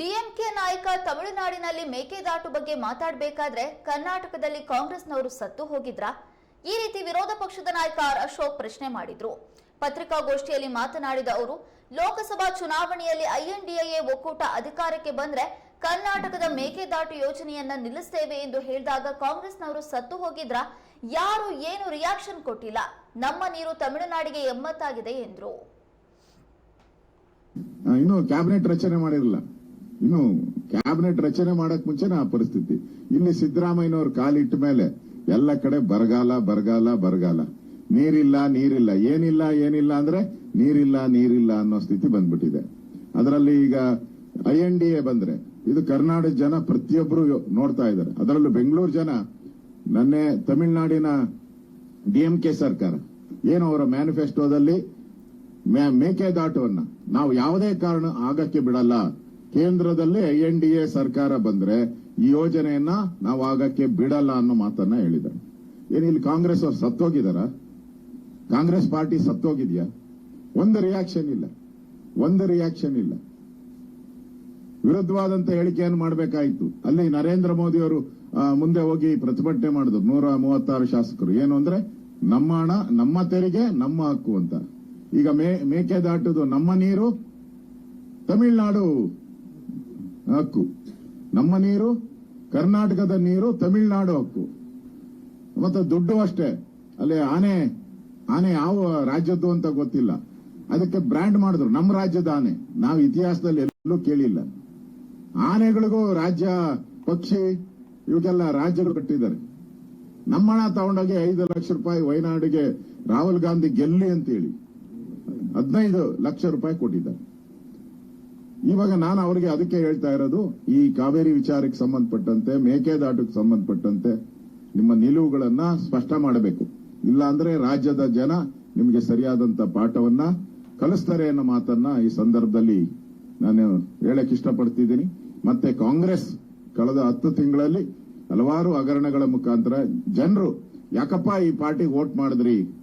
DMK ನಾಯಕ ತಮಿಳುನಾಡಿನಲ್ಲಿ ಮೇಕೆದಾಟು ಬಗ್ಗೆ ಮಾತಾಡಬೇಕಾದ್ರೆ ಕರ್ನಾಟಕದಲ್ಲಿ ಕಾಂಗ್ರೆಸ್ನವರು ಸತ್ತು ಹೋಗಿದ್ರಾ? ಈ ರೀತಿ ವಿರೋಧ ಪಕ್ಷದ ನಾಯಕ ಅಶೋಕ್ ಪ್ರಶ್ನೆ ಮಾಡಿದ್ರು. ಪತ್ರಿಕಾಗೋಷ್ಠಿಯಲ್ಲಿ ಮಾತನಾಡಿದ ಅವರು, ಲೋಕಸಭಾ ಚುನಾವಣೆಯಲ್ಲಿ ಐಎನ್ಡಿಎ ಒಕ್ಕೂಟ ಅಧಿಕಾರಕ್ಕೆ ಬಂದ್ರೆ ಕರ್ನಾಟಕದ ಮೇಕೆದಾಟು ಯೋಜನೆಯನ್ನ ನಿಲ್ಲಿಸ್ತೇವೆ ಎಂದು ಹೇಳಿದಾಗ ಕಾಂಗ್ರೆಸ್ನವರು ಸತ್ತು ಹೋಗಿದ್ರ? ಯಾರು ಏನು ರಿಯಾಕ್ಷನ್ ಕೊಟ್ಟಿಲ್ಲ? ನಮ್ಮ ನೀರು ತಮಿಳುನಾಡಿಗೆ ಎಮ್ಮತ್ತಾಗಿದೆ ಎಂದ್ರು. ಇನ್ನು ಕ್ಯಾಬಿನೆಟ್ ರಚನೆ ಮಾಡಿರಲಿಲ್ಲ ಇನ್ನು ಕ್ಯಾಬಿನೆಟ್ ರಚನೆ ಮಾಡಕ್ ಮುಂಚೆನೆ ಆ ಪರಿಸ್ಥಿತಿ. ಇಲ್ಲಿ ಸಿದ್ದರಾಮಯ್ಯನವ್ರ ಕಾಲಿಟ್ಟ ಮೇಲೆ ಎಲ್ಲ ಕಡೆ ಬರಗಾಲ ಬರಗಾಲ ಬರಗಾಲ. ನೀರಿಲ್ಲ ನೀರಿಲ್ಲ. ಏನಿಲ್ಲ ಏನಿಲ್ಲ ಅಂದ್ರೆ ನೀರಿಲ್ಲ ನೀರಿಲ್ಲ ಅನ್ನೋ ಸ್ಥಿತಿ ಬಂದ್ಬಿಟ್ಟಿದೆ. ಅದರಲ್ಲಿ ಈಗ ಐ ಎನ್ ಡಿ ಎ ಬಂದ್ರೆ, ಇದು ಕರ್ನಾಟಕ ಜನ ಪ್ರತಿಯೊಬ್ಬರು ನೋಡ್ತಾ ಇದ್ದಾರೆ. ಅದರಲ್ಲೂ ಬೆಂಗಳೂರು ಜನ, ನನ್ನೆ ತಮಿಳುನಾಡಿನ ಡಿಎಂಕೆ ಸರ್ಕಾರ. ಏನು ಅವರ ಮ್ಯಾನಿಫೆಸ್ಟೋದಲ್ಲಿ ಮೇಕೆದಾಟುವನ್ನ ನಾವು ಯಾವುದೇ ಕಾರಣ ಆಗಕ್ಕೆ ಬಿಡಲ್ಲ. ಕೇಂದ್ರದಲ್ಲಿ ಎನ್ ಡಿ ಎ ಸರ್ಕಾರ ಬಂದ್ರೆ ಈ ಯೋಜನೆಯನ್ನ ನಾವು ಆಗಕ್ಕೆ ಬಿಡಲ್ಲ ಅನ್ನೋ ಮಾತನ್ನ ಹೇಳಿದ್ದಾರೆ. ಏನ್ ಇಲ್ಲಿ ಕಾಂಗ್ರೆಸ್ ಅವ್ರು ಸತ್ತೋಗಿದಾರ ಕಾಂಗ್ರೆಸ್ ಪಾರ್ಟಿ ಸತ್ತೋಗಿದ್ಯಾ? ಒಂದು ರಿಯಾಕ್ಷನ್ ಇಲ್ಲ. ಒಂದು ರಿಯಾಕ್ಷನ್ ಇಲ್ಲ. ವಿರುದ್ಧವಾದಂತ ಹೇಳಿಕೆಯನ್ನು ಮಾಡಬೇಕಾಯಿತು. ಅಲ್ಲಿ ನರೇಂದ್ರ ಮೋದಿ ಅವರು ಮುಂದೆ ಹೋಗಿ ಪ್ರತಿಭಟನೆ ಮಾಡಿದ್ರು. ನೂರ ಮೂವತ್ತಾರು ಶಾಸಕರು. ಏನು ಅಂದ್ರೆ, ನಮ್ಮ ಹಣ, ನಮ್ಮ ತೆರಿಗೆ, ನಮ್ಮ ಹಕ್ಕು ಅಂತ. ಈಗ ಮೇಕೆ ಮೇಕೆದಾಟುದು ನಮ್ಮ ನೀರು, ತಮಿಳುನಾಡು ಹಕ್ಕು. ನಮ್ಮ ನೀರು, ಕರ್ನಾಟಕದ ನೀರು, ತಮಿಳುನಾಡು ಹಕ್ಕು. ಮತ್ತೆ ದುಡ್ಡು ಅಷ್ಟೇ. ಅಲ್ಲಿ ಆನೆ ಆನೆ ಯಾವ ರಾಜ್ಯದ್ದು ಅಂತ ಗೊತ್ತಿಲ್ಲ. ಅದಕ್ಕೆ ಬ್ರ್ಯಾಂಡ್ ಮಾಡಿದ್ರು, ನಮ್ಮ ರಾಜ್ಯದ ಆನೆ. ನಾವು ಇತಿಹಾಸದಲ್ಲಿ ಎಲ್ಲೂ ಕೇಳಿಲ್ಲ. ಆನೆಗಳಿಗೂ ರಾಜ್ಯ, ಪಕ್ಷಿ ಇವಕ್ಕೆಲ್ಲ ರಾಜ್ಯಗಳು ಕಟ್ಟಿದ್ದಾರೆ. ನಮ್ಮ ಹಣ ತಗೊಂಡೋಗಿ ಐದು ಲಕ್ಷ ರೂಪಾಯಿ ವಯನಾಡಿಗೆ ರಾಹುಲ್ ಗಾಂಧಿ ಗೆಲ್ಲಿ ಅಂತೇಳಿ. ಹದಿನೈದು ಲಕ್ಷ ರೂಪಾಯಿ ಕೊಟ್ಟಿದ್ದಾರೆ. ಇವಾಗ ನಾನು ಅವರಿಗೆ ಅದಕ್ಕೆ ಹೇಳ್ತಾ ಇರೋದು, ಈ ಕಾವೇರಿ ವಿಚಾರಕ್ಕೆ ಸಂಬಂಧಪಟ್ಟಂತೆ, ಮೇಕೆದಾಟಕ್ಕೆ ಸಂಬಂಧಪಟ್ಟಂತೆ ನಿಮ್ಮ ನಿಲುವುಗಳನ್ನ ಸ್ಪಷ್ಟ ಮಾಡಬೇಕು. ಇಲ್ಲಾಂದ್ರೆ ರಾಜ್ಯದ ಜನ ನಿಮಗೆ ಸರಿಯಾದಂತ ಪಾಠವನ್ನ ಕಲಿಸ್ತಾರೆ ಅನ್ನೋ ಮಾತನ್ನ ಈ ಸಂದರ್ಭದಲ್ಲಿ ನಾನು ಹೇಳಕ್ ಇಷ್ಟಪಡ್ತಿದ್ದೀನಿ. ಮತ್ತೆ ಕಾಂಗ್ರೆಸ್ ಕಳೆದ ಹತ್ತು ತಿಂಗಳಲ್ಲಿ ಹಲವಾರು ಹಗರಣಗಳ ಮುಖಾಂತರ ಜನರು, ಯಾಕಪ್ಪ ಈ ಪಾರ್ಟಿಗೆ ವೋಟ್ ಮಾಡಿದ್ರಿ?